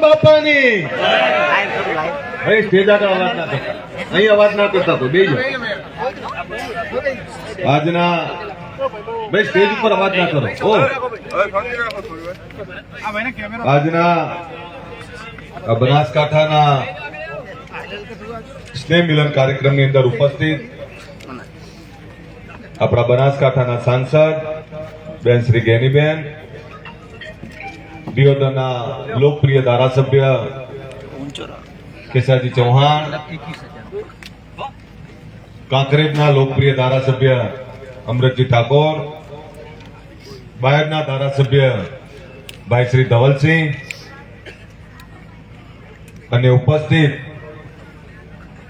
બાપાની. અહીં અવાજ ના કરતા. ના તો બેજો આજના, ભાઈ, સ્ટેજ ઉપર અવાજ ના કરો. ઓ. આજના બનાસકાંઠાના સ્નેહ મિલન કાર્યક્રમની અંદર ઉપસ્થિત આપણા બનાસકાંઠાના સાંસદ, બેન શ્રી ગેનીબેન દિયોદરના લોકપ્રિય ધારાસભ્ય કેશાજી ચૌહાણ, કાંકરેજના લોકપ્રિય ધારાસભ્ય અમૃતજી ઠાકોર, બાયડના ધારાસભ્ય ભાઈ શ્રી ધવલસિંહ અને ઉપસ્થિત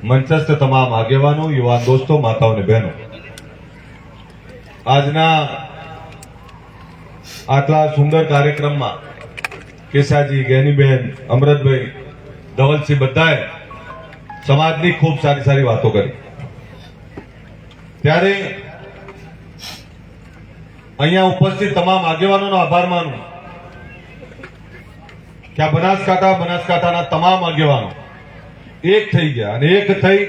મંચસ્થ તમામ આગેવાનો, યુવાન દોસ્તો, માતાઓ અને બહેનો. આજના આટલા સુંદર કાર્યક્રમમાં કેશાજી ગેનીબેન, અમરતભાઈ, ધવલસિંહ બધાએ સમાજની ખૂબ સારી સારી વાતો કરી. ત્યારે અહીંયા ઉપસ્થિત તમામ આગેવાનોનો આભાર માનું. કે આ બનાસકાંઠા, બનાસકાંઠાના તમામ આગેવાનો એક થઈ ગયા અને એક થઈ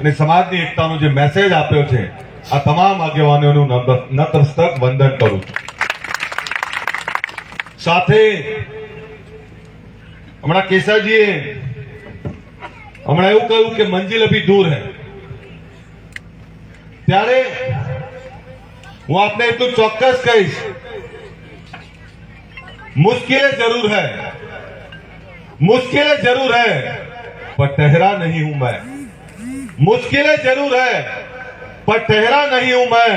અને સમાજની એકતાનો જે મેસેજ આપ્યો છે, આ તમામ આગેવાનોનું નતમસ્તક વંદન કરું સાથે હમણાં કેસાજીએ હમણાં એવું કહ્યું કે મંજિલ અભી દૂર હૈ ત્યારે હું આપને એટલું ચોક્કસ કહીશ मुश्किलें जरूर है मुश्किलें जरूर है पर ठहरा नहीं हूं मैं मुश्किलें जरूर है पर ठहरा नहीं हूं मैं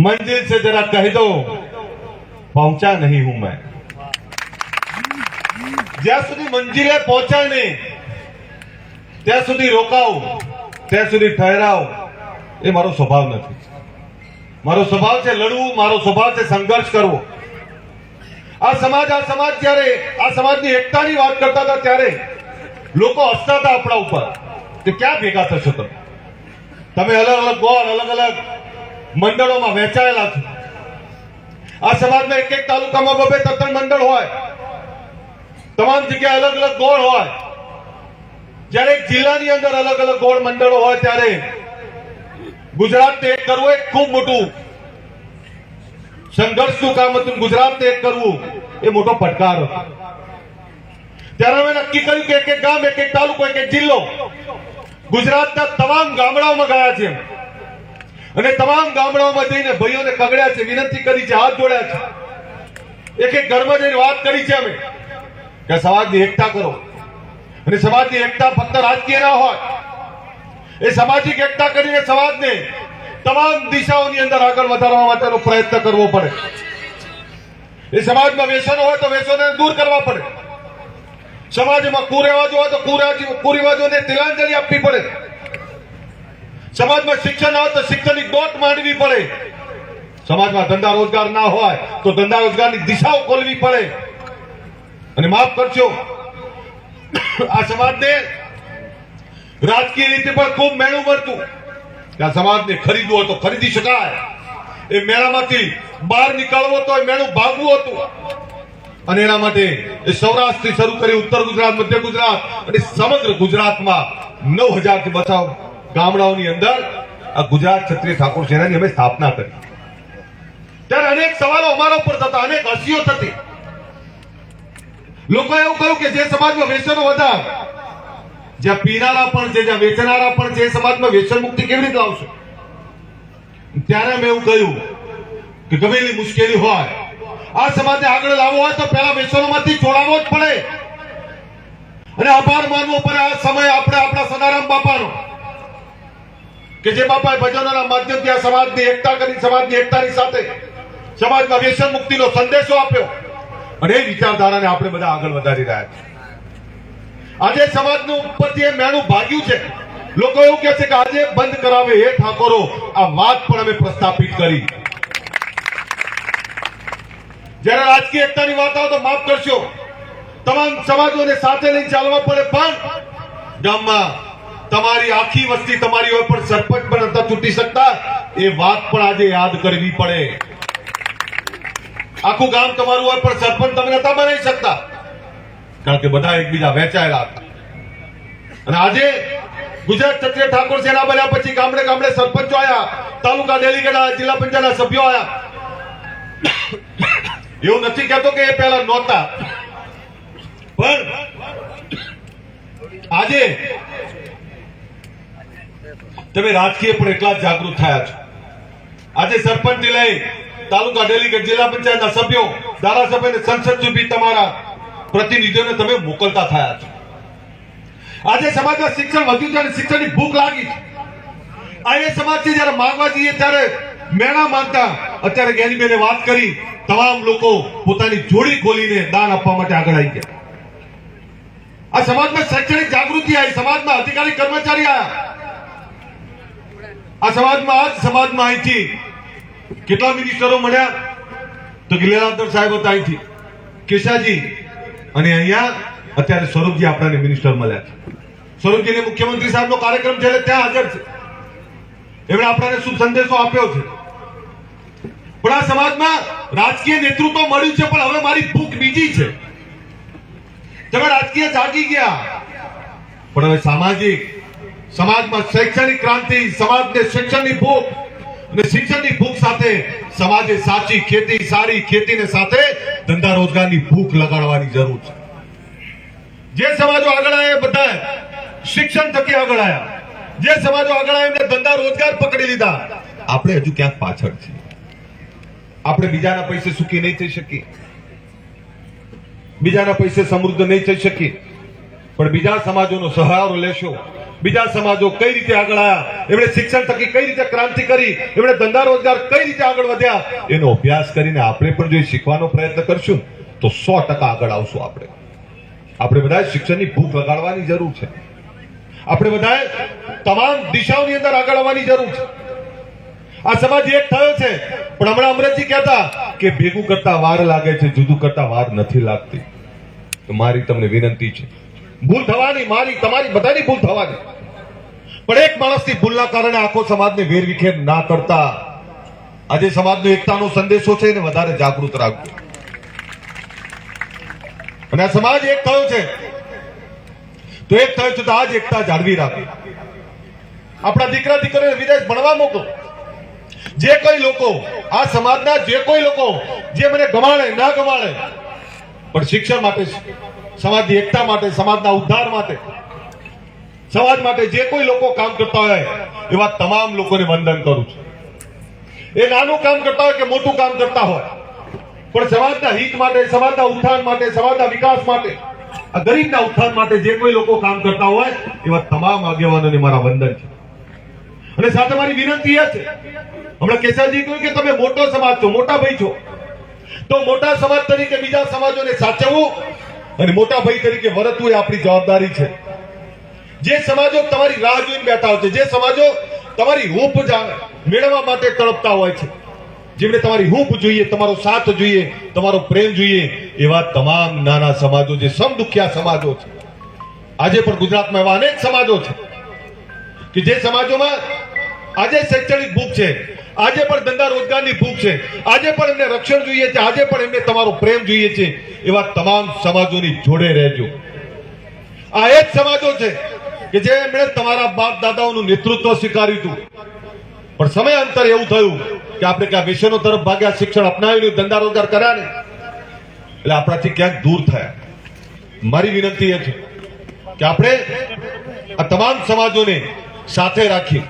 मंजिल से जरा कह दो पहुंचा नहीं हूं मैं જ્યાં સુધી મંજિલે પહોંચાય નહીં, ત્યાં સુધી રોકાવ, ત્યાં સુધી ઠહેરાવ એ મારો સ્વભાવ નથી. મારો સ્વભાવ છે લડવું, મારો સ્વભાવ છે સંઘર્ષ કરવો. આ સમાજ આ સમાજ જ્યારે, આ સમાજની એકતાની વાત કરતા હતા ત્યારે લોકો હસતા હતા આપણા ઉપર, કે ક્યાં ભેગા થશો તમે? તમે અલગ અલગ ગોળ, અલગ અલગ મંડળોમાં વહેંચાયેલા છો. આ સમાજના એક એક તાલુકામાં બબે ત્રણ મંડળ હોય. તમામ જગ્યાએ અલગ અલગ ગોળ હોય. જ્યારે જિલ્લાની અંદર અલગ અલગ ગોળ મંડળો હોય ત્યારે ગુજરાતને એક કરવું એ ખૂબ મોટું સંઘર્ષનું કામ હતું. ગુજરાતને એક કરવું એ મોટો પડકાર. હતો ત્યારે અમે નક્કી કર્યું કે એક એક ગામ, એક એક તાલુકો, એક એક જિલ્લો ગુજરાતના તમામ ગામડાઓમાં ગયા છે. અને તમામ ગામડાઓમાં જઈને ભાઈઓને કગડ્યા છે, વિનંતી કરી છે, હાથ જોડ્યા છે. એક એક ઘરમાં જઈને વાત કરી છે અમે. કે સમાજની એકતા કરો. અને સમાજની એકતા ફક્ત રાજકીય ના હોય. એ સામાજિક એકતા કરીને સમાજને તમામ દિશાઓની અંદર આગળ વધારવા માટેનો પ્રયત્ન કરવો પડે. એ સમાજમાં વ્યસનો હોય તો વ્યસનોને દૂર કરવા પડે. સમાજમાં કુરેવાજો હોય તો કુરિવાજો- કુરિવાજોને તિલાંજલિ આપવી પડે. સમાજમાં શિક્ષણ હોય તો શિક્ષણની દોટ માંડવી પડે. સમાજમાં ધંધા રોજગાર ના હોય તો ધંધા રોજગારની દિશાઓ ખોલવી પડે. અને માફ કરજો. આ સમાજને રાજકીય રીતે પણ ખૂબ મેળું મળતું આ સમાજને ખરીદવું હતો ખરીદી શકાય. એ મેળામાંથી બહાર નીકળવો તો એ મેળું ભાગવું હતું. અને એના માટે એ સૌરાષ્ટ્રથી શરૂ કરી ઉત્તર ગુજરાત, મધ્ય ગુજરાત અને સમગ્ર ગુજરાતમાં નવ હજારથી બચાવ ગામડાઓની અંદર આ ગુજરાત ક્ષત્રિય ઠાકોર સેનાની અમે સ્થાપના કરી. ત્યારે અનેક સવાલો અમારા ઉપર થતા, અનેક હસીઓ થતી. લોકો એવું કહ્યું કે જે સમાજમાં વ્યસનો વધારે, જ્યાં પીનારા પણ છે, જ્યાં વેચનારા પણ છે સમાજમાં વ્યસન મુક્તિ કેવી રીતે આવશે? ત્યારે મેં એવું કહ્યું કે ગમે એટલી મુશ્કેલી હોય, આ સમાજને આગળ લાવવો હોય તો પહેલા વ્યસનોમાંથી છોડાવવો જ પડે. અને આભાર માનવો પડે, આ સમય આપણે આપણા સદારામ બાપાનો. કે જે બાપાએ ભજનોના માધ્યમથી આ સમાજની એકતા કરી, સમાજની એકતાની સાથે, સમાજમાં વ્યસન મુક્તિનો સંદેશો આપ્યો. અને એ વિચારધારાને આપણે બધા આગળ વધારી રહ્યા છીએ. આજે સમાજનું ઉપરથી મેણું ભાગ્યું છે. લોકો એવું કહે છે કે આજે બંધ કરાવે એ ઠાકોરો. આ વાત પણ અમે પ્રસ્થાપિત કરી. જયારે રાજકીય એકતાની વાત આવે તો માફ કરશો. તમામ સમાજોને સાથે લઈને ચાલવા પડે પણ ગામમાં તમારી આખી વસ્તી તમારી હોય પણ સરપંચ પણ નતા ચૂંટી શકતા. એ વાત પણ આજે યાદ કરવી પડે. આખું ગામ તમારું હોય પણ સરપંચ તમે નતા બનાવી શકતા. કારણ કે બધા એકબીજા વહેંચાયેલા હતા. અને આજે ગુજરાત ક્ષત્રિય ઠાકોર સેના બન્યા પછી ગામડે ગામડે સરપંચો આયા, તાલુકા ડેલીગેટ આયા, જિલ્લા પંચાયતના સભ્યો આવ્યા એવું નથી કહેતો કે એ પહેલા નહોતા. પણ આજે તમે રાજકીય પણ એટલા જ જાગૃત થયા છો. આજે સરપંચથી લઈ તાલુકા ડેલીગેટ જિલ્લા પંચાયતના સભ્યો, ધારાસભ્ય સંસદ સુધી તમારા પ્રતિનિધિઓને તમે મોકલતા થયા છો. આજે સમાજમાં શિક્ષણ વધ્યું છે અને શિક્ષણની ભૂખ લાગી છે. આ એ સમાજથી જ્યારે માંગવા જઈએ ત્યારે મેળા માંગતા અત્યારે જ્ઞાનીબેને વાત કરી, તમામ લોકો પોતાની જોડી ખોલીને દાન આપવા માટે આગળ આવી ગયા. આ સમાજમાં શૈક્ષણિક જાગૃતિ આવી, સમાજમાં અધિકારી કર્મચારી આવ્યા. આ સમાજમાં આ જ સમાજમાં અહીંથી કેટલા મિનિસ્ટરો મળ્યા? તો ગિલેરાદર સાહેબ હતા અહીંથી. કેશાજી, અને અહીંયા અત્યારે સ્વરૂપજી આપણને મિનિસ્ટર મળ્યા છે. સ્વરૂપજીને મુખ્યમંત્રી સાહેબનો કાર્યક્રમ છે ત્યાં હાજર છે. એમણે આપણને શું સંદેશો આપ્યો છે. પણ આ સમાજમાં રાજકીય નેતૃત્વ મળ્યું છે, પણ હવે મારી ભૂખ બીજી છે. તમે રાજકીય જાગી ગયા. પણ હવે સામાજિક, સમાજમાં શૈક્ષણિક ક્રાંતિ, સમાજને શિક્ષણની ભૂખ અને શિક્ષણની ભૂખ સાથે સમાજે સાચી ખેતી, સારી ખેતીને સાથે ધંધા રોજગારની ભૂખ લગાડવાની જરૂર છે. જે સમાજો આગળ આવ્યા બધા શિક્ષણ થકી આગળ આવ્યા જે સમાજો આગળ આવ્યા એમને ધંધા રોજગાર પકડી લીધા. આપણે હજુ ક્યાંક પાછળ છીએ. આપણે બીજાના પૈસે સુખી નહીં થઈ શકીએ. બીજાના પૈસે સમૃદ્ધ નહીં થઈ શકીએ. પણ બીજા સમાજોનો સહારો લેશો. બીજા સમાજો કઈ રીતે આગળ આવ્યા એમણે શિક્ષણ થકી કઈ રીતે ક્રાંતિ કરી? એમણે ધંધા રોજગાર કઈ રીતે આગળ વધ્યા? એનો અભ્યાસ કરીને આપણે પણ જો શીખવાનો પ્રયત્ન કરશું, તો સો ટકા આગળ આવશું આપણે. આપણે બધાએ શિક્ષણની ભૂખ લગાડવાની જરૂર છે. આપણે બધાએ તમામ દિશાઓની અંદર આગળ આવવાની જરૂર છે. આ સમાજ એક થયો છે. પણ હમણાં અમરેજી કહેતા કે ભેગું કરતા વાર લાગે છે, જુદું કરતા વાર નથી લાગતી. તો મારી તમને વિનંતી છે ભૂલ થવાની, મારી, તમારી બધાની ભૂલ થવાની. પણ એક માણસની ભૂલના કારણે આખો સમાજને વેરવિખેર ના કરતા. આજે સમાજનો એકતાનો સંદેશો છે એને વધારે જાગૃત રાખજો. અને આ સમાજ એક થયો છે. તો એક થયો છે તો આ જ એકતા જાળવી રાખો. આપણા દીકરા દીકરીને વિદેશ ભણવા મોકલો. જે કોઈ લોકો, આ સમાજના જે કોઈ લોકો, જે મને ગમાડે, ના ગમાડે, પણ શિક્ષણ માટે સમાજની એકતા માટે, સમાજના ઉદ્ધાર માટે, સમાજ માટે જે કોઈ લોકો કામ કરતા હોય, એવા તમામ લોકોને વંદન કરું છું. એ નાનું કામ કરતા હોય કે મોટું કામ કરતા હોય, પણ સમાજના હિત માટે, સમાજના ઉત્થાન માટે, સમાજના વિકાસ માટે, આ ગરીબના ઉત્થાન માટે જે કોઈ લોકો કામ કરતા હોય, એવા તમામ આગેવાનોને મારા વંદન છે. અને સાથે મારી વિનંતી એ છે, હમણાં કેસાજી કહ્યું કે તમે મોટો સમાજ છો, મોટા ભાઈ છો. તો મોટા સમાજ તરીકે બીજા સમાજોને સાચવવું અને મોટા ભાઈ તરીકે વરતવું એ આપણી જવાબદારી છે. જે સમાજો તમારી રાહ જોઈને બેઠા હોય છે, જે સમાજો તમારી જા- મેળવવા માટે તડપતા હોય છે, જેમને તમારી હૂંફ જોઈએ, તમારો સાથ જોઈએ, તમારો પ્રેમ જોઈએ, એવા તમામ નાના સમાજો જે સમદુખ્યા સમાજો છે. આજે પણ ગુજરાતમાં એવા અનેક સમાજો છે, કે જે સમાજોમાં આજે શૈક્ષણિક ભૂખ છે આજે પણ ધંધા રોજગારની ભૂખ છે. આજે પણ એમને રક્ષણ જોઈએ છે. આજે પણ એમને તમારો પ્રેમ જોઈએ છે. એવા તમામ સમાજોની જોડે રહેજો. આ એ જ સમાજો છે કે જે એમણે તમારા બાપ દાદાઓનું નેતૃત્વ સ્વીકાર્યું હતું. પણ સમય અંતર એવું થયું કે આપણે ક્યાં વિષયનો તરફ ભાગ્યા, શિક્ષણ અપનાવ્યું ધંધા રોજગાર કર્યા ને એટલે આપણાથી ક્યાંક દૂર થયા. મારી વિનંતી એ છે કે આપણે આ તમામ સમાજોને સાથે રાખી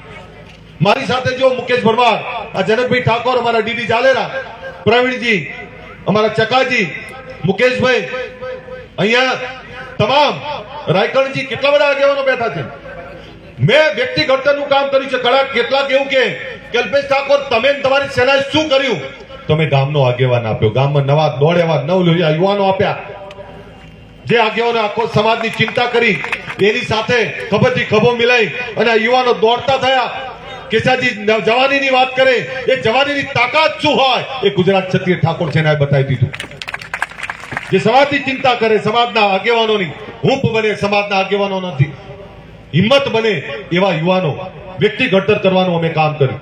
મારી સાથે જો મુકેશ ભરવાડ, આ જનકભાઈ ઠાકોર, અમારા ડીડી ચાલેરા પ્રવીણજી, અમારા ચકાજી, મુકેશભાઈ, અહીંયા તમામ રાયકણજી કેટલા બધા આગેવાનો બેઠા છે? મેં વ્યક્તિ ઘડતરનું કામ કર્યું છે. ઘણા કેટલાક એવું કે, કલ્પેશ ઠાકોર, તમે તમારી સેનાએ શું કર્યું? તમે ગામનો આગેવાન આપ્યો. ગામમાં નવા દોડેવા નવ યુવાનો આપ્યા. જે આગેવાનો આખો સમાજની ચિંતા કરી, એની સાથે ખભેથી ખભો મિલાઈ અને યુવાનો દોડતા થયા. કેસાજી જવાની જવાનીની વાત કરે, એ જવાનીની તાકાત શું હોય, એ ગુજરાત ક્ષત્રિય ઠાકોર છે બતાવી દીધું. જે સમાજની ચિંતા કરે, સમાજના આગેવાનોની, હૂંફ બને, સમાજના આગેવાનો નથી. હિંમત બને એવા યુવાનો વ્યક્તિ ઘડતર કરવાનું અમે કામ કર્યું.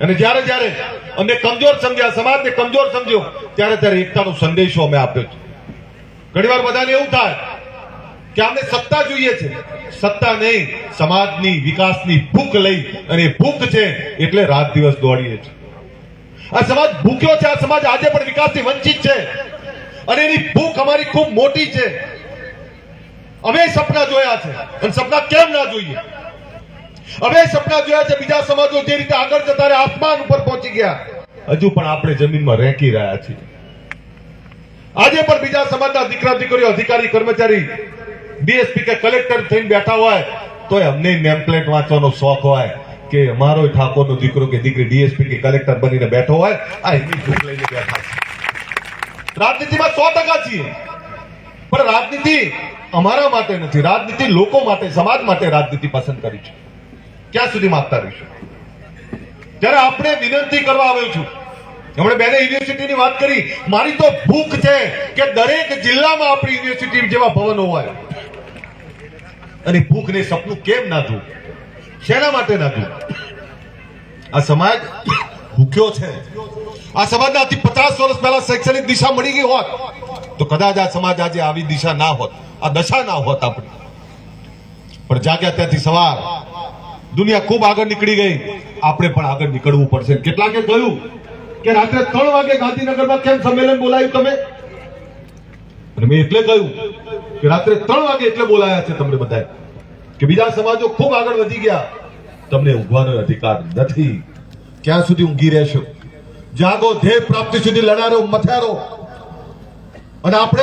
અને જ્યારે જ્યારે અમને કમજોર સમજ્યા, સમાજને કમજોર સમજ્યો, ત્યારે ત્યારે એકતાનો સંદેશો અમે આપ્યો છે. ઘણીવાર બધાને એવું થાય કે અમને સત્તા જોઈએ છે. સત્તા નહીં, સમાજની વિકાસની ભૂખ લઈ અને ભૂખ છે એટલે રાત દિવસ દોડીએ છે આ સમાજ ભૂખ્યો છે, આ સમાજ આજે પણ વિકાસથી વંચિત છે. અને એની ભૂખ અમારી ખૂબ મોટી છે. અમે સપના જોયા છે, અને સપના કેમ ના જોઈએ? અમે સપના જોયા છે, બીજા સમાજો જે રીતે આગળ જતા રહ્યા, આસમાન ઉપર પહોંચી ગયા. હજુ પણ આપણે જમીનમાં રેંકી રહ્યા છીએ. આજે પણ બીજા સમાજના દીકરા દીકરીઓ અધિકારી, કર્મચારી ડીએસપી કે કલેક્ટર થઈને બેઠા હોય તો અમને નેમ પ્લેટ વાંચવાનો શોખ હોય કે અમારો ઠાકોરનો દીકરો કે દીકરી ડીએસપી કે કલેક્ટર બનીને બેઠો હોય, આ એમની ભૂખ લઈને બેઠા છે. રાજનીતિમાં સો ટકા છીએ. પણ રાજનીતિ અમારા માટે નથી. રાજનીતિ લોકો માટે, સમાજ માટે રાજનીતિ પસંદ કરી છે. ક્યાં સુધી માગતા રહીશું? ત્યારે આપણે વિનંતી કરવા આવ્યો છું હમણાં બેને યુનિવર્સિટીની વાત કરી, મારી તો ભૂખ છે કે દરેક જિલ્લામાં આપણી યુનિવર્સિટી જેવા ભવનો હોય. અને ભૂખ ને સપનું કેમ ના જોવું શેના માટે ના જોવું આ સમાજ ભૂખ્યો છે. આ સમાજના આથી પચાસ વર્ષ પહેલા શૈક્ષણિક દિશા મળી ગઈ હોત, તો કદાચ આ સમાજ આજે આવી દિશા ના હોત, આ દશા ના હોત આપણી. પણ જાગ્યા ત્યાંથી સવાર, દુનિયા ખૂબ આગળ નીકળી ગઈ. આપણે પણ આગળ નીકળવું પડશે. કેટલાકે કહ્યું કે રાત્રે ત્રણ વાગે ગાંધીનગરમાં કેમ સંમેલન બોલાયું તમે? અને મેં એટલે કહ્યું કે રાત્રે ત્રણ વાગે એટલે બોલાયા છે તમને બધા કે બીજા સમાજો ખૂબ આગળ વધી ગયા. તમને ઊંઘવાનો અધિકાર નથી. ક્યાં સુધી ઊંઘી રહેશો? જાગો, ધ્યેય પ્રાપ્તિ સુધી લડારો, મથારો. અને આપણે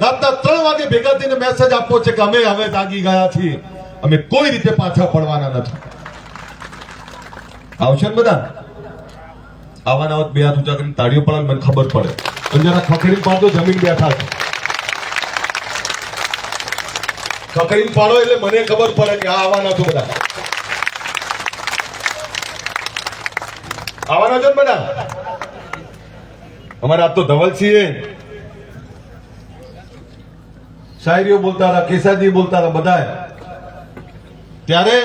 રાતના ત્રણ વાગે ભેગા થઈને મેસેજ આપવો છે કે અમે હવે જાગી ગયા છીએ. અમે કોઈ રીતે પાછા પડવાના નથી. આવશે ને બધા? આવાના આવત બે હાથ ઊંચા કરીને તાળીઓ પડે મને ખબર પડે. પણ જરા ખખડી પાડો જમીન બેઠા છે. ખખડી પાડો એટલે મને ખબર પડે કે આ આવવાના છો બધા. આવવાના છો ને બધા? અમારે આપ તો ધવલ છીએ. શાયરીઓ બોલતા હતા, કેસાજી બોલતા હતા બધા ત્યારે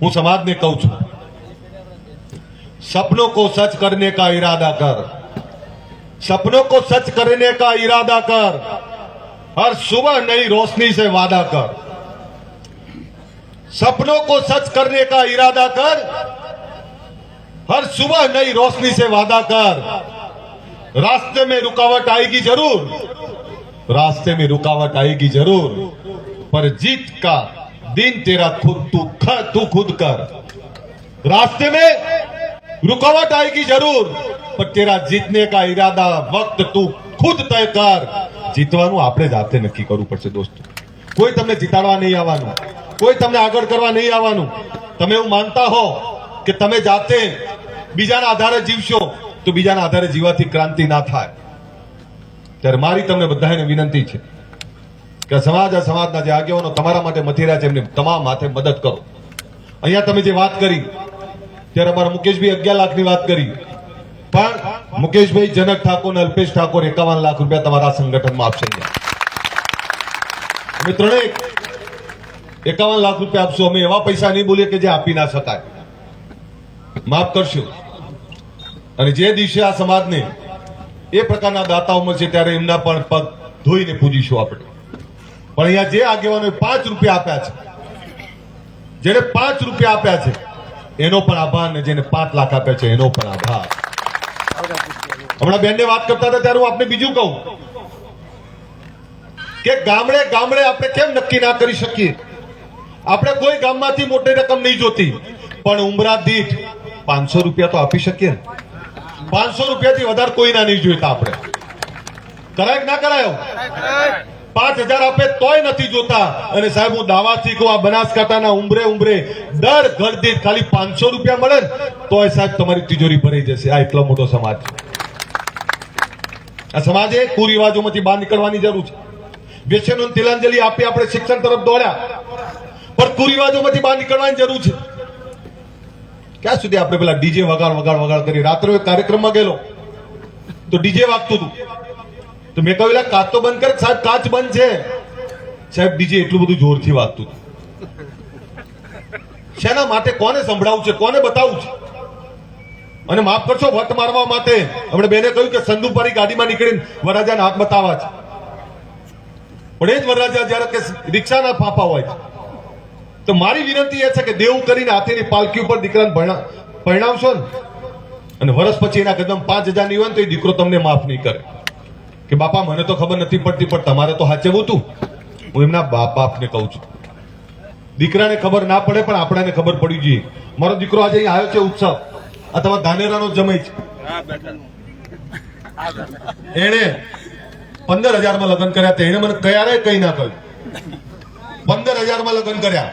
હું સમાજને કહું છું, સપનો કો સચ કરને કા ઈરાદા કર. સપનો કો સચ કરને કા ઈરાદા કર. हर सुबह नई रोशनी से वादा कर। सपनों को सच करने का इरादा कर। हर सुबह नई रोशनी से वादा कर। रास्ते में रुकावट आएगी ज़रूर। रास्ते में रुकावट आएगी ज़रूर। पर जीत का दिन तेरा खुद तू तू खुद कर। रास्ते में रुकावट आएगी ज़रूर। पर तेरा जीतने का इरादा वक्त तू खुद तय कर। જીતવાનું આપણે જાતે નક્કી કરવું પડશે દોસ્તો. કોઈ તમને જીતાડવા નહીં આવવાનું. કોઈ તમને આગળ કરવા નહીં આવવાનું. તમે એવું માનતા હો કે તમે જાતે બીજાના આધારે જીવશો, તો બીજાના આધારે જીવવાથી ક્રાંતિ ના થાય. ત્યારે મારી તમને બધાને વિનંતી છે કે સમાજ આ સમાજના જે આગેવાનો તમારા માટે મથેરા છે, એમને તમામ હાથે મદદ કરો. અહીંયા તમે જે વાત કરી, ત્યારે અમારા મુકેશભાઈ અગિયાર લાખની વાત કરી. પણ મુકેશભાઈ, જનક ઠાકોર અને અલ્પેશ ઠાકોર એકાવન લાખ રૂપિયા તમારા સંગઠનમાં આપશે અમે ત્રણેય એકાવન લાખ રૂપિયા આપશું. અમે એવા પૈસા નહીં બોલીએ કે જે આપી ના શકાય. માફ કરશો. અને જે દિવસે આ સમાજને એ પ્રકારના દાતાઓ મળશે ત્યારે એમના પણ પગ ધોઈને પૂજીશું આપણે. પણ અહીંયા જે આગેવાનોએ પાંચ રૂપિયા આપ્યા છે જેને પાંચ રૂપિયા આપ્યા છે, એનો પણ આભાર ને જેને પાંચ લાખ આપ્યા છે, એનો પણ આભાર. હમણાં બેનને વાત કરતા હતા, ત્યારે હું આપને બીજું કહું. કે ગામડે ગામડે આપણે કેમ નક્કી ના કરી શકીએ? આપણે કોઈ ગામમાંથી મોટી રકમ નહીં જોતી. પણ ઉમરા દીઠ પાંચસો રૂપિયા તો આપી શકીએ પાંચસો રૂપિયાથી વધારે કોઈના નહીં જોઈતા આપણે. કરાય ના કરાયો પાંચ હજાર આપે તોય નથી જોતા. અને સાહેબ, હું દાવાથી કહું આ બનાસકાંઠાના ઉમરે ઉમરે દર ઘર દીઠ ખાલી પાંચસો રૂપિયા મળે ને, તોય સાહેબ, તમારી તિજોરી ભરાઈ જશે. આ એટલો મોટો સમાજ. આ સમાજે કુરિવાજોમાંથી બહાર નીકળવાની જરૂર છે. વ્યસનો તિલાંજલિ આપી આપણે શિક્ષણ તરફ દોડ્યા. પણ કુરિવાજોમાંથી બહાર નીકળવાની જરૂર છે. ક્યાં સુધી આપણે પેલા ડીજે વગાડ વગાડ વગાડ કરી? રાત્રે કાર્યક્રમમાં ગયેલો. તો ડીજે વાગતું હતું. તો મેં કહ્યું "લા, કાચ તો બંધ કર સાહેબ કાચ બંધ છે. સાહેબ બીજે એટલું બધું જોરથી વાગતું શેના માટે કોને સંભળાવવું છે કોને બતાવવું છે? અને માફ કરશો વટ મારવા માટે. હમણે બેને કહ્યું કે સંદુપારી ગાડીમાં નીકળીને વરરાજાને હાથ બતાવવા છે. પણ એ જ વરરાજા જ્યારે કે રિક્ષાના ફાફા હોય તો મારી વિનંતી એ છે કે દેવું કરીને હાથીની પાલકી ઉપર દીકરાને પરણાવશો ને. અને વર્ષ પછી એના કદમ પાંચ હજારની હોય તો એ દીકરો તમને માફ નહીં કરે. કે બાપા, મને તો ખબર નથી પડતી, પણ તમારે તો સાચવવું તું. હું એમના બાપ બાપને કહું છું. દીકરાને ખબર ના પડે, પણ આપણાને ખબર પડી જોઈએ. મારો દીકરો આજે આવ્યો છે ઉત્સવ. તમારા ધાનેરાનો જમાઈ છે. એણે પંદર હજારમાં લગ્ન કર્યા તેણે મને ક્યારે કઈ ના કહ્યું. પંદર હજારમાં લગ્ન કર્યા.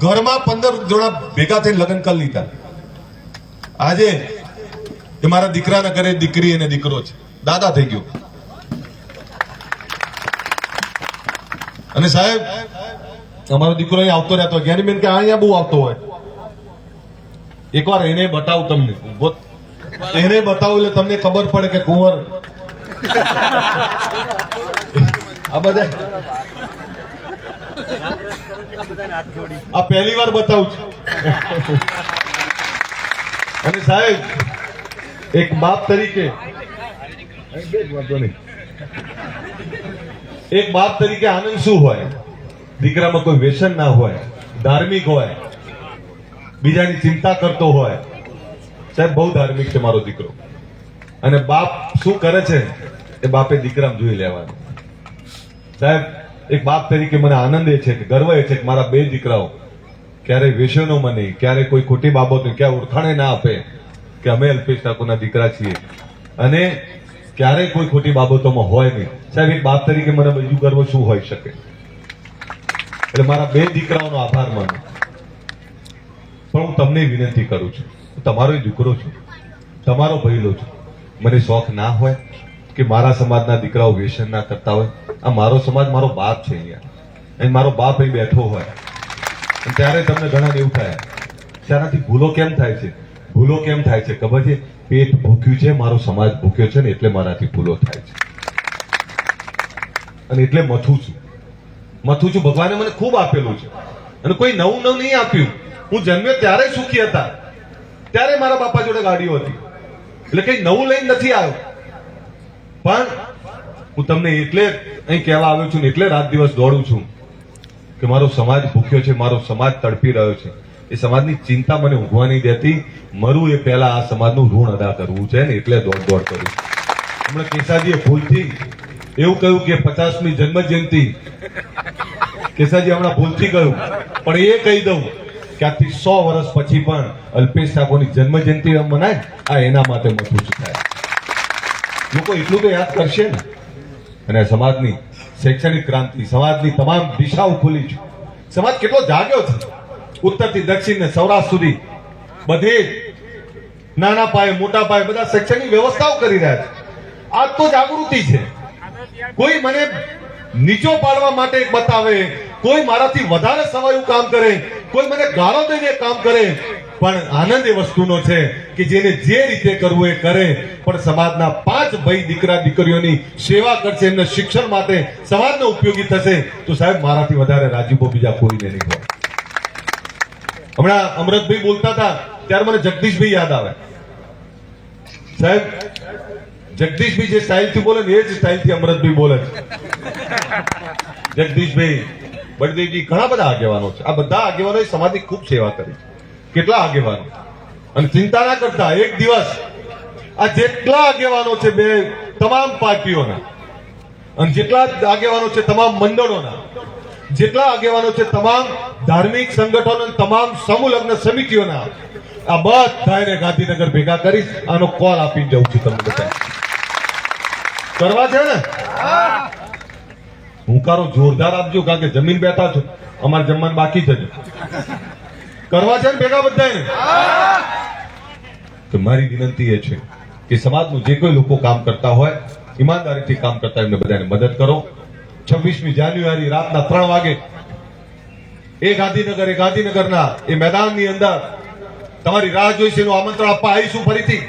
ઘરમાં પંદર જોડા ભેગા થઈને લગ્ન કરી લીધા. આજે એ મારા દીકરાના ઘરે દીકરી અને દીકરો છે. દાદા થઈ ગયો. અને સાહેબ, અમારો દીકરો અહીં આવતો રહેતો જ્ઞાની બેન કે અહીંયા બહુ આવતો હોય. એકવાર એને બતાવું તમને. એને બતાવું એટલે તમને ખબર પડે કે કુંવર. આ બધા આ પહેલી વાર બતાવું છું. અને સાહેબ, એક બાપ તરીકે. એક બાપ તરીકે આનંદ શું હોય? દીકરામાં કોઈ વ્યસન ના હોય, ધાર્મિક હોય, બીજાની ચિંતા કરતો હોય. સાહેબ, બહુ ધાર્મિક છે મારો દીકરો. અને બાપ શું કરે છે? એ બાપે દીકરામાં જોઈ લેવાનું. સાહેબ, એક બાપ તરીકે મને આનંદ એ છે કે, ગર્વ એ છે કે મારા બે દીકરાઓ ક્યારેય વ્યસનોમાં નહીં, ક્યારેય કોઈ ખોટી બાબતને ક્યાં ઓળખાણે ના આપે કે અમે અલ્પેશ ઠાકોરના દીકરા છીએ. અને ક્યારેય કોઈ ખોટી બાબતોમાં હોય નહીં. સાહેબ, એક બાપ તરીકે મને બીજું ગર્વ શું હોઈ શકે? એટલે મારા બે દીકરાઓનો આભાર માનું. પણ હું તમને વિનંતી કરું છું તમારો દીકરો છું, તમારો ભયલો છું. મને શોખ ના હોય કે મારા સમાજના દીકરાઓ વ્યસન ના કરતા હોય. આ મારો સમાજ મારો બાપ છે અહીંયા. અને મારો બાપ અહીં બેઠો હોય. ત્યારે તમને ઘણા એવું થાય, શાનાથી ભૂલો કેમ થાય છે? ભૂલો કેમ થાય છે? ખબર છે? પેટ ભૂખ્યું છે, મારો સમાજ ભૂખ્યો છે ને એટલે મારાથી ભૂલો થાય છે. અને એટલે મથું છું. મથું છું, ભગવાને મને ખૂબ આપેલું છે. અને કોઈ નવું નવું નહીં આપ્યું. હું જન્મ્યો ત્યારે સુખી હતા. ત્યારે મારા બાપા જોડે ગાડીઓ હતી. એટલે કઈ નવું લઈને નથી આવ્યો. પણ હું તમને એટલે અહીં કહેવા આવ્યો છું ને એટલે રાત દિવસ દોડું છું કે મારો સમાજ ભૂખ્યો છે, મારો સમાજ તડપી રહ્યો છે. એ સમાજની ચિંતા મને ઊંઘવા નહીં દેતી. મરું એ પહેલા આ સમાજનું ઋણ અદા કરવું છે ને એટલે દોડ દોડ કરું હમણાં કેસાજીએ ભૂલથી એવું કહ્યું કે પચાસમી જન્મ જયંતિ કેસાજી હમણાં ભૂલથી કહ્યું. પણ એ કહી દઉં કે આજથી સો વર્ષ પછી પણ અલ્પેશ ઠાકોરની જન્મ જયંતિ મનાય, આ એના માટે મથું થાય લોકો એટલું તો યાદ કરશે ને. અને સમાજની શૈક્ષણિક ક્રાંતિ, સમાજની તમામ દિશાઓ ખુલી છે. સમાજ કેટલો જાગ્યો છે. ઉત્તરથી દક્ષિણ ને સૌરાષ્ટ્ર સુધી બધે નાના પાયે, મોટા પાયે બધા શૈક્ષણિક વ્યવસ્થાઓ કરી રહ્યા છે. આ તો જાગૃતિ છે. કોઈ મને નીચો પાડવા માટે બતાવે, કોઈ મારાથી વધારે સવાયું કામ કરે, કોઈ મને ગાળો દઈને કામ કરે, પણ આનંદ એ વસ્તુનો છે કે જેને જે રીતે કરવું એ કરે. પણ સમાજના પાંચ ભાઈ દીકરા દીકરીઓની સેવા કરશે, એમને શિક્ષણ માટે સમાજને ઉપયોગી થશે, તો સાહેબ મારાથી વધારે રાજીપો બીજા કોઈને નહીં હોય. હમણાં અમરતભાઈ બોલતા હતા, ત્યારે મને જગદીશભાઈ યાદ આવે. સાહેબ, જગદીશભાઈ જે સ્ટાઇલથી બોલે ને, એ જ સ્ટાઇલથી અમરતભાઈ બોલે છે. જગદીશભાઈ, બળદેવજી, ઘણા બધા આગેવાનો છે. આ બધા આગેવાનોએ સમાજની ખૂબ સેવા કરી કેટલા આગેવાનો? અને ચિંતા ના કરતા, એક દિવસ આ જેટલા આગેવાનો છે બે, તમામ પાર્ટીઓના, અને જેટલા આગેવાનો છે, તમામ મંડળોના જેટલા આગેવાનો છે તમામ ધાર્મિક સંગઠનો તમામ સમૂહ લગ્ન સમિતિઓના, આ બધાને ગાંધીનગર ભેગા કરી આનો કોલ આપીને જઉં છું તમને બધા. કરવા છે ને? હુંકારો જોરદાર આપજો, કારણ કે જમીન બેઠા છો. અમારે જમવાનું બાકી છે કરવા છે ને ભેગા બધા તો મારી વિનંતી એ છે કે સમાજનું જે કોઈ લોકો કામ કરતા હોય, ઈમાનદારીથી કામ કરતા એમને બધાને મદદ કરો. છવ્વીસમી જાન્યુઆરી રાતના ત્રણ વાગે એ ગાંધીનગર એ ગાંધીનગરના એ મેદાનની અંદર તમારી રાહ જોઈશે એનું આમંત્રણ આપવા આવીશું ફરીથી.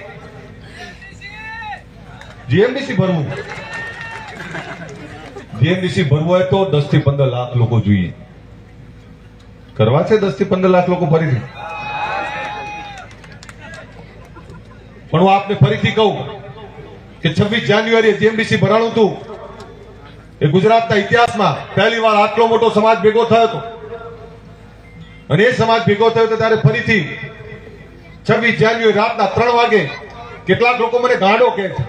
જીએમડીસી ભરવું. જીએમડીસી ભરવું હોય તો દસથી પંદર લાખ લોકો જોઈએ. કરવા છે દસથી પંદર લાખ લોકો ફરીથી? પણ હું આપને ફરીથી કહું કે છવ્વીસ જાન્યુઆરીએ જીએમડીસી ભરાણું હતું. એ ગુજરાતના ઇતિહાસમાં પહેલી વાર આટલો મોટો સમાજ ભેગો થયો હતો. અને એ સમાજ ભેગો થયો ત્યારે ફરીથી છવ્વીસ જાન્યુઆરી રાતના ત્રણ વાગે કેટલાક લોકો મને ગાંડો કે છે.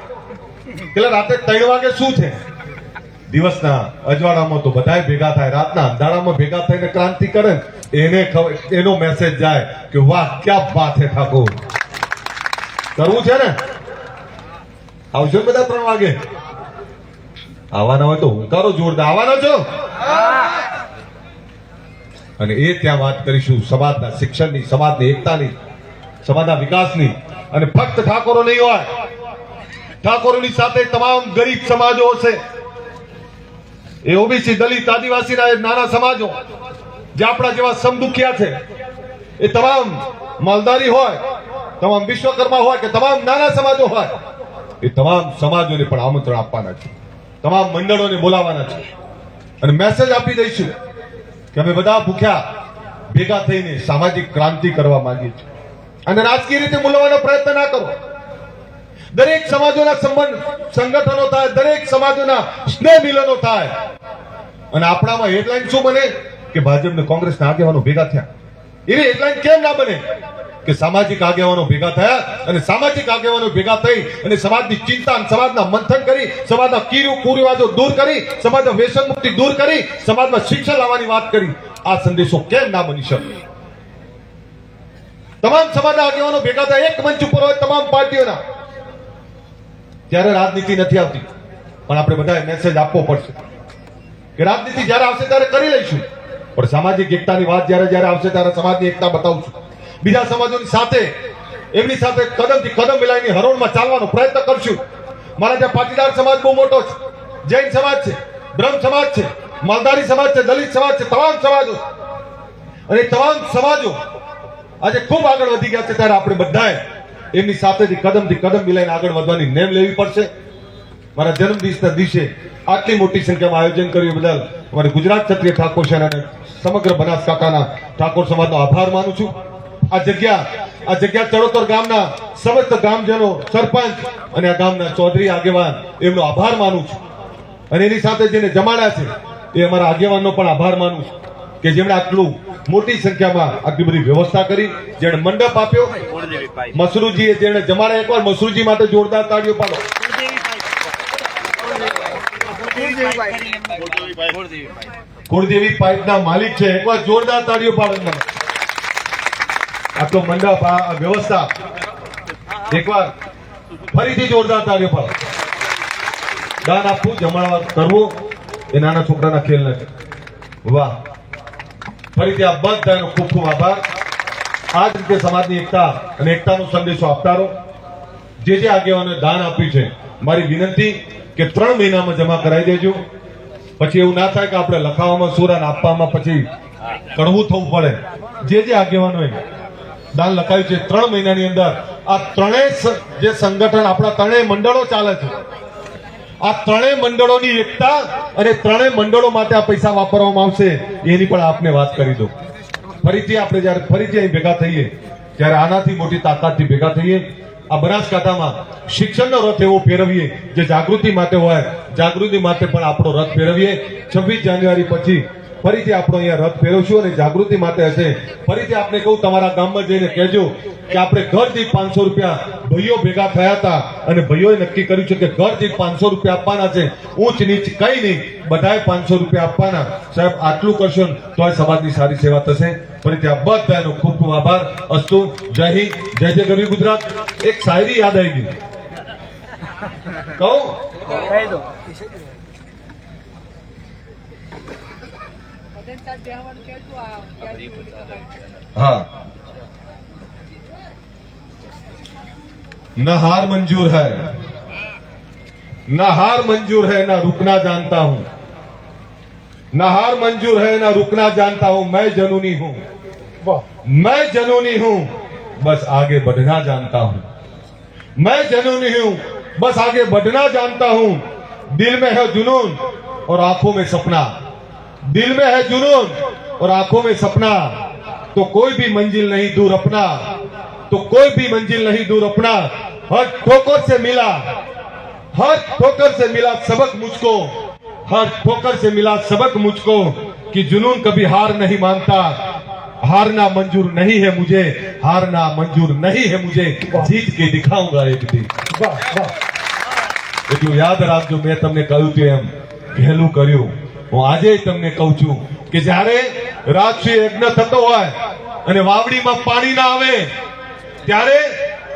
એટલે રાતે ત્રણ વાગે શું છે? દિવસના અજવાળામાં તો બધાય ભેગા થાય, રાતના અંધારામાં ભેગા થઈને ક્રાંતિ કરે એને એનો મેસેજ જાય કે વાહ, ક્યાં વાત હે ઠાકોર. કરવું છે ને? આવજો બધા ત્રણ વાગે. આવવાના હોય તો હુંકારો જોરદાર. આવવાના છો? અને એ ત્યાં વાત કરીશું સમાજના શિક્ષણની સમાજની એકતાની સમાજના વિકાસની. અને ફક્ત ઠાકોરો નહીં હોય ઠાકોરોની સાથે તમામ ગરીબ સમાજો હશે. એ ઓબીસી દલિત આદિવાસીના નાના સમાજો જે આપણા જેવા સમદુખિયા છે એ તમામ માલદારી હોય તમામ વિશ્વકર્મા હોય કે તમામ નાના સમાજો હોય એ તમામ સમાજોને પણ આમંત્રણ આપવાના છે. તમામ મંડળોને બોલાવવાના છે. અને મેસેજ આપી દઈશું કે અમે બધા ભૂખ્યા ભેગા થઈને સામાજિક ક્રાંતિ કરવા માંગીએ છીએ. અને રાજકીય રીતે બોલવાનો પ્રયત્ન ના કરો. દરેક સમાજોના સંબંધ સંગઠનો થાય, દરેક સમાજોના સ્નેહ મિલનો થાય. અને આપણામાં હેડલાઇન શું બને? કે ભાજપ ને કોંગ્રેસના આગેવાનો ભેગા થયા. એવી હેડલાઇન કેમ ના બને? કે સામાજિક આગેવાનો ભેગા થયા અને સામાજિક આગેવાનો ભેગા થઈ અને સમાજની ચિંતા સમાજના મંથન કરી, સમાજના કીરુ કુરિવાજો દૂર કરી, સમાજના વ્યસન દૂર કરી, સમાજમાં શિક્ષણ લાવવાની વાત કરી. આ સંદેશો કેમ ના બની શકે? તમામ સમાજના આગેવાનો ભેગા થયા, એક મંચ ઉપર હોય તમામ પાર્ટીઓના. ત્યારે રાજનીતિ નથી આવતી. પણ આપણે બધાએ મેસેજ આપવો પડશે. કે રાજનીતિ જ્યારે આવશે ત્યારે કરી લઈશું. પણ સામાજિક એકતાની વાત જ્યારે જ્યારે આવશે ત્યારે સમાજની એકતા બતાવશું બીજા સમાજોની સાથે, એમની સાથે કદમથી કદમ મિલાવીને હરોળમાં ચાલવાનો પ્રયત્ન કરશું. મારા ત્યાં પાટીદાર સમાજ બહુ મોટો છે, જૈન સમાજ છે, બ્રહ્મ સમાજ છે, માલધારી સમાજ છે, દલિત સમાજ છે, તમામ સમાજો. અને તમામ સમાજો આજે ખૂબ આગળ વધી ગયા છે ત્યારે આપણે બધાએ એમની સાથેથી કદમથી કદમ મિલાઈને આગળ વધવાની નેમ લેવી પડશે. મારા જન્મદિવસના દિવસે આટલી મોટી સંખ્યામાં આયોજન કર્યું બદલ અમારે ગુજરાત ક્ષત્રિય ઠાકોર સેના અને સમગ્ર બનાસકાંઠાના ઠાકોર સમાજનો આભાર માનું છું. આ જગ્યા આ જગ્યા ચડોતર ગામના સમસ્ત ગામજનો સરપંચ અને આ ગામના ચૌધરી આગેવાન એમનો આભાર માનું છું. અને એની સાથે જેને જમાડ્યા છે એ અમારા આગેવાનનો પણ આભાર માનું છું કે જેમણે આટલું મોટી સંખ્યામાં આટલી બધી વ્યવસ્થા કરી જેણે મંડપ આપ્યો. મસરૂજીએ જેણે જમાડ્યા એકવાર મસરૂજી માટે જોરદાર તાળીઓ પાડો. કુળદેવી પાઇપના માલિક છે એકવાર જોરદાર તાળીઓ પાડો. આટલો મંડપ, આ વ્યવસ્થા. એકવાર ફરીથી જોરદાર તાળીઓ પર. દાન આપવું, જમાડવા કરવું, એ નાના છોકરાના ખેલ નથી વાહ. ફરીથી આ બધાનો ખૂબ ખૂબ આભાર. આ જ રીતે સમાજની એકતા અને એકતાનો સંદેશો આપતા રહો જે જે આગેવાનોએ દાન આપ્યું છે, મારી વિનંતી કે ત્રણ મહિનામાં જમા કરાવી દેજો. પછી એવું ના થાય કે આપણે લખાવામાં સુર અને આપવામાં પછી કડવું થવું પડે. જે જે આગેવાનોએ દાન લખાયું છે. ત્રણ મહિનાની અંદર આ ત્રણેય જે સંગઠન આપણા ત્રણેય મંડળો ચાલે છે. આ ત્રણેય મંડળોની એકતા અને ત્રણેય મંડળો માટે આ પૈસા વાપરવામાં આવશે, એની પણ આપને વાત કરી દઉં. ફરીથી આપણે જ્યારે ફરીથી અહીં ભેગા થઈએ ત્યારે આનાથી મોટી તાકાતથી ભેગા થઈએ, આ બનાસકાંઠામાં શિક્ષણનો રથ એવો ફેરવીએ, જે જાગૃતિ માટે હોય, જાગૃતિ માટે પણ આપણો રથ ફેરવીએ. છવ્વીસ જાન્યુઆરી પછી ફરીથી આપણો અહીંયા રથ ફેરવશું અને જાગૃતિ માટે હશે. ફરીથી આપણે કહું, તમારા ગામમાં જઈને કહેજો કે આપણે ઘર દીઠ પાંચસો રૂપિયા ભાઈઓ ભેગા થયા હતા અને ભાઈઓએ નક્કી કર્યું છે કે ઘર દીઠ પાંચસો રૂપિયા આપવાના છે. ઊંચ નીચ કઈ નહીં, બધાએ પાંચસો રૂપિયા આપવાના. સાહેબ, આટલું કરશો તો આ સમાજની સારી સેવા થશે. ફરીથી આ બધાનો ખૂબ ખૂબ આભાર. અસ્તુ, જય હિન્દ, જય જય ગરવી ગુજરાત. એક શાયરી યાદ આવી ગઈ. કહું? हाँ। न हार मंजूर है न हार मंजूर है न रुकना जानता हूँ। न हार मंजूर है ना रुकना जानता हूँ मैं जनूनी हूँ। मैं जनूनी हूँ बस आगे बढ़ना जानता हूँ। मैं जनूनी हूँ बस आगे बढ़ना जानता हूँ। दिल में है जुनून और आँखों में सपना। दिल में है जुनून और आंखों में सपना तो कोई भी मंजिल नहीं दूर अपना तो कोई भी मंजिल नहीं दूर अपना हर ठोकर से मिला हर ठोकर से मिला सबक मुझको हर ठोकर से मिला सबक मुझको कि जुनून कभी हार नहीं मानता हारना मंजूर नहीं है मुझे हारना मंजूर नहीं है मुझे जीत के दिखाऊंगा एक दिन વાહ વાહ એટલું યાદ રાખજો મેં તમને કહ્યું હતું એમ વહેલું કર્યું હું આજે તમને કહું છું કે જ્યારે રાજસી યજ્ઞ થતો હોય અને વાવડીમાં પાણી ના આવે, ત્યારે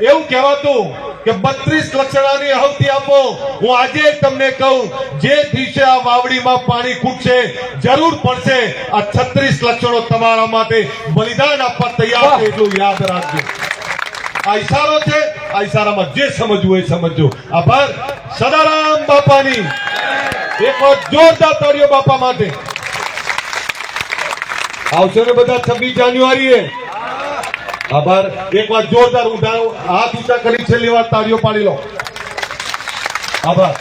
એવું કહેવાતું કે બત્રીસ લક્ષણાની આહુતિ આપો. હું આજે તમને કહું, જે દિવસે આ વાવડીમાં પાણી ખૂટશે, જરૂર પડશે, આ છત્રીસ લક્ષણો તમારા માટે બલિદાન આપવા તૈયાર છે એટલું યાદ રાખજો. આ ઈશારો છે, આ ઈશારામાં જે સમજવું એ સમજજો. આભાર. સદારામ બાપાની. એક વાર જોરદાર તાળીઓ બાપા માટે. આવશો ને બધા છવ્વીસ જાન્યુઆરીએ? આભાર. એક વાર જોરદાર ઉઠાવો હાથ ઊંચા કરી છેલ્લી વાર તાળીઓ પાડી લો. આભાર.